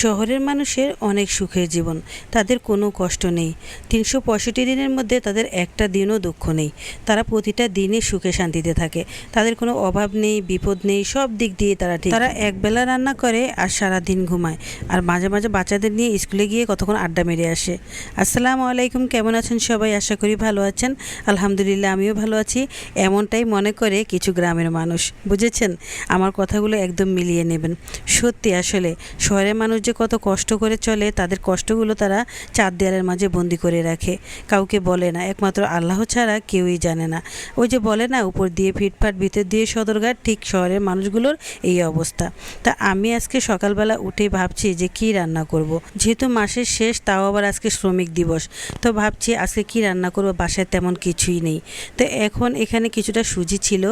শহরের মানুষের অনেক সুখের জীবন, তাদের কোনো কষ্ট নেই। তিনশো পঁয়ষট্টি দিনের মধ্যে তাদের একটা দিনও দুঃখ নেই। তারা প্রতিটা দিনে সুখে শান্তিতে থাকে। তাদের কোনো অভাব নেই, বিপদ নেই, সব দিক দিয়ে তারা ঠিক। তারা একবেলা রান্না করে আর সারা দিন ঘুমায়। আর মাঝে মাঝে বাচ্চাদের নিয়ে স্কুলে গিয়ে কতক্ষণ আড্ডা মেরে আসে। আসসালামু আলাইকুম, কেমন আছেন সবাই? আশা করি ভালো আছেন। আলহামদুলিল্লাহ, আমিও ভালো আছি। এমনটাই মনে করে কিছু গ্রামের মানুষ, বুঝেছেন? আমার কথাগুলো একদম মিলিয়ে নেবেন। সত্যি আসলে, শহরের মানুষ যে কত কষ্ট করে চলে, তাদের কষ্টগুলো তারা চার দেয়ালের মাঝে বন্দি করে রাখে। কাউকে বলে না, একমাত্র আল্লাহ ছাড়া কেউই জানে না। ওই যে বলে না, উপর দিয়ে ফিটফাট, ভিতর দিয়ে সদরঘাট, ঠিক শহরের মানুষগুলোর এই অবস্থা। তা আমি আজকে সকালবেলা উঠে ভাবছি যে কি রান্না করব। যেহেতু মাসের শেষ, তাও আবার আজকে শ্রমিক দিবস। তো ভাবছি আজকে কি রান্না করব, বাসায় তেমন কিছুই নেই। তো এখন এখানে কিছুটা সুজি ছিল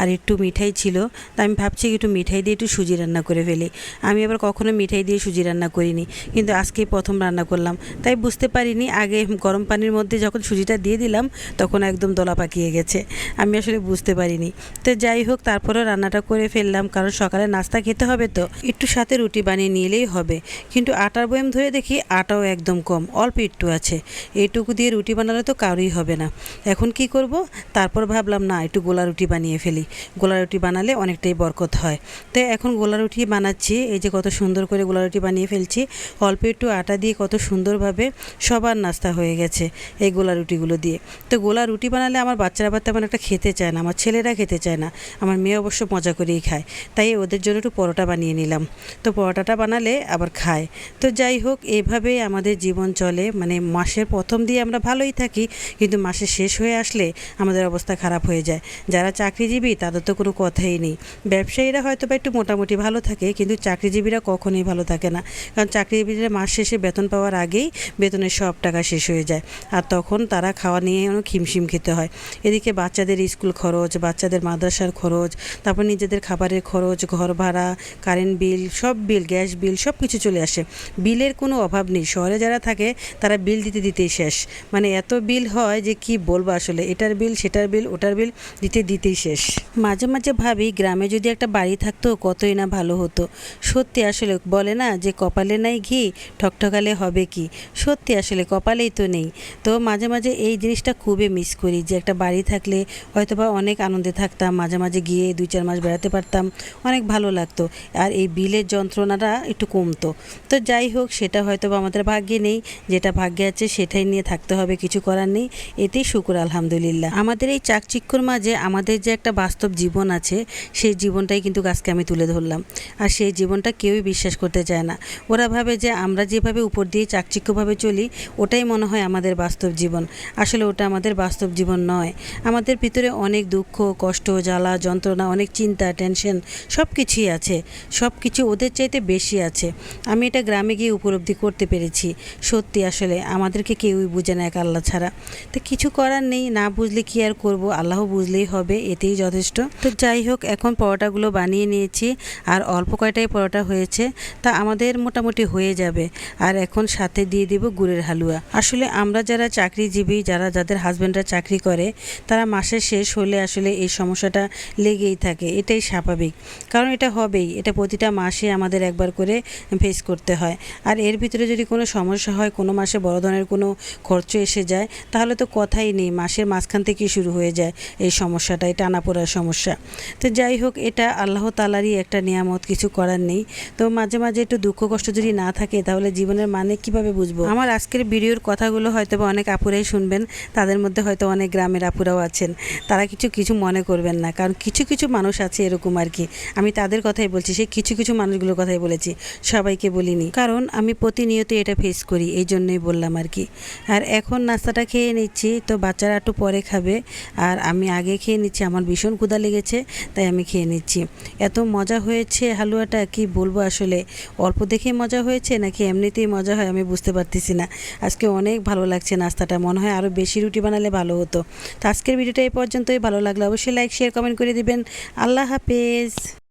আর একটু মিঠাই ছিল। তা আমি ভাবছি একটু মিঠাই দিয়ে একটু সুজি রান্না করে ফেলি। আমি আবার কখনো মিঠাই দিয়ে সুজি রান্না করিনি। কিন্তু আজকেই প্রথম রান্না করলাম। তাই বুঝতে পারিনি, আগে গরম পানির মধ্যে যখন সুজিটা দিয়ে দিলাম, তখন একদম দলা পাকিয়ে গেছে। আমি আসলে বুঝতে পারিনি। তো যাই হোক, তারপরেও রান্নাটা করে ফেললাম, কারণ সকালে নাস্তা খেতে হবে তো। একটু সাথে রুটি বানিয়ে নিলেই হবে। কিন্তু আটার বয়াম ধরে দেখি, আটাও একদম কম, অল্প একটু আছে। এইটুকু দিয়ে রুটি বানালে তো কারোই হবে না। এখন কি করব? তারপর ভাবলাম, না, একটু গোলা রুটি বানিয়ে ফেলি। গোলা রুটি বানালে অনেকটাই বরকত হয়। তো এখন গোলা রুটি বানাচ্ছি। এই যে কত সুন্দর করে গোলা রুটি বানিয়ে ফেলছি। অল্প একটু আটা দিয়ে কত সুন্দরভাবে সবার নাস্তা হয়ে গেছে এই গোলা রুটিগুলো দিয়ে। তো গোলা রুটি বানালে আমার বাচ্চারা আবার তেমন একটা খেতে চায় না, আমার ছেলেরা খেতে চায় না, আমার মেয়ে অবশ্য মজা করেই খায়। তাই ওদের জন্য একটু পরোটা বানিয়ে নিলাম। তো পরোটাটা বানালে আবার খায়। তো যাই হোক এইভাবেই আমাদের জীবন চলে। মানে মাসের প্রথম দিয়ে আমরা ভালোই থাকি, কিন্তু মাসের শেষ হয়ে আসলে আমাদের অবস্থা খারাপ হয়ে যায়। যারা চাকরিজীবী, তাদের তো কোনো কথাই নেই। ব্যবসায়ীরা হয়তো বা একটু মোটামুটি ভালো থাকে, কিন্তু চাকরিজীবীরা কখনোই ভালো থাকে না। কারণ চাকরিজীবীরা মাস শেষে বেতন পাওয়ার আগেই বেতনের সব টাকা শেষ হয়ে যায়। আর তখন তারা খাওয়া নিয়ে অনেক হিমশিম খেতে হয়। এদিকে বাচ্চাদের স্কুল খরচ, বাচ্চাদের মাদ্রাসার খরচ, তারপর নিজেদের খাবারের খরচ, ঘর ভাড়া কারেন্ট বিল সব বিল গ্যাস বিল সব কিছু চলে আসে। বিলের কোনো অভাব নেই। শহরে যারা থাকে, তারা বিল দিতে দিতেই শেষ। মানে এত বিল হয় যে কি বলব আসলে? এটার বিল সেটার বিল ওটার বিল দিতে দিতেই শেষ। মাঝে মাঝে ভাবি, গ্রামে যদি একটা বাড়ি থাকতো, কতই না ভালো হতো। সত্যি আসলে বলে না যে কপালে নাই ঘি, ঠকঠকালে হবে কি? সত্যি আসলে কপালেই তো নেই। তো মাঝে মাঝে এই জিনিসটা খুবই মিস করি যে একটা বাড়ি থাকলে হয়তোবা অনেক আনন্দে থাকতাম, মাঝে মাঝে গিয়ে দুই চার মাস বেড়াতে পারতাম, অনেক ভালো লাগতো। আর এই বিলের যন্ত্রণাটা একটু কমতো। তো যাই হোক, সেটা হয়তো বা আমাদের ভাগ্যে নেই, যেটা ভাগ্যে আছে সেটাই নিয়ে থাকতে হবে, কিছু করার নেই। এতেই শুকুর, আলহামদুলিল্লাহ। আমাদের এই চাকচিক্যর মাঝে আমাদের যে একটা বাস্তব জীবন আছে, সেই জীবনটাই কিন্তু আজকে আমি তুলে ধরলাম। আর সেই জীবনটা কেউই বিশ্বাস করতে চায় না। ওরা ভাবে যে আমরা যেভাবে উপর দিয়ে চাকচিক্যভাবে চলি, ওটাই মনে হয় আমাদের বাস্তব জীবন। আসলে ওটা আমাদের বাস্তব জীবন নয়। আমাদের ভিতরে অনেক দুঃখ, কষ্ট, জ্বালা, যন্ত্রণা, অনেক চিন্তা, টেনশন সব কিছুই আছে। সব কিছু ওদের চাইতে বেশি আছে। আমি এটা গ্রামে গিয়ে উপলব্ধি করতে পেরেছি। সত্যি আসলে আমাদেরকে কেউই বুঝে না এক আল্লাহ ছাড়া। তো কিছু করার নেই, না বুঝলে কি আর করব? আল্লাহ বুঝলেই হবে, এতেই যথেষ্ট। তো যাই হোক, এখন পরোটাগুলো বানিয়ে নিয়েছি। আর অল্প কয়টাই পরোটা হয়েছে। তা আমাদের মোটামুটি হয়ে যাবে। আর এখন সাথে দিয়ে দিব গুড়ের হালুয়া। আসলে আমরা যারা চাকরিজীবী, যারা যাদের হাজব্যান্ডরা চাকরি করে, তারা মাসের শেষ হলে আসলে এই সমস্যাটা লেগেই থাকে। এটাই স্বাভাবিক। কারণ এটা হবেই। এটা প্রতিটা মাসে আমাদের একবার করে ফেস করতে হয়। আর এর ভিতরে যদি কোনো সমস্যা হয়, কোনো মাসে বড় ধরনের কোনো খরচ এসে যায়, তাহলে তো কথাই নেই। মাসের মাঝখান থেকেই শুরু হয়ে যায় এই সমস্যাটা, এই টানা পড়ার সমস্যা। তো যাই হোক, এটা আল্লাহ তালারই একটা নিয়ামত, কিছু করার নেই। তো মাঝে মাঝে একটু দুঃখ কষ্ট যদি না থাকে, তাহলে জীবনের মানে কীভাবে বুঝব? আমার আজকের ভিডিওর কথাগুলো হয়তো বা অনেক আপুরাই শুনবেন, তাদের মধ্যে হয়তো অনেক গ্রামের আপুরাও আছেন। তারা কিছু কিছু মনে করবেন না, কারণ কিছু কিছু মানুষ আছে এরকম আর কি। আমি তাদের কথাই বলছি, সেই কিছু কিছু মানুষগুলোর কথাই বলেছি, সবাইকে বলিনি। কারণ আমি প্রতিনিয়ত এটা ফেস করি, এই জন্যই বললাম আর কি। আর এখন নাস্তাটা খেয়ে নিচ্ছি, তো বাচ্চারা একটু পরে খাবে, আর আমি আগে খেয়ে নিচ্ছি, আমার ভীষণ ক্ষুধা লেগেছে, তাই আমি খেয়ে নিচ্ছি। এত মজা হয়েছে হালুয়াটা, কি বলব আসলে? অল্প দেখে মজা হয়েছে নাকি এমনিতেই মজা হয় আমি বুঝতে পারতেছি না। আজকে অনেক ভালো লাগছে নাস্তাটা, মনে হয় আরও বেশি রুটি বানালে ভালো হতো। তো আজকের ভিডিওটা এই পর্যন্তই, ভালো লাগল অবশ্যই লাইক শেয়ার কমেন্ট করে দিবেন। আল্লাহ হাফেজ।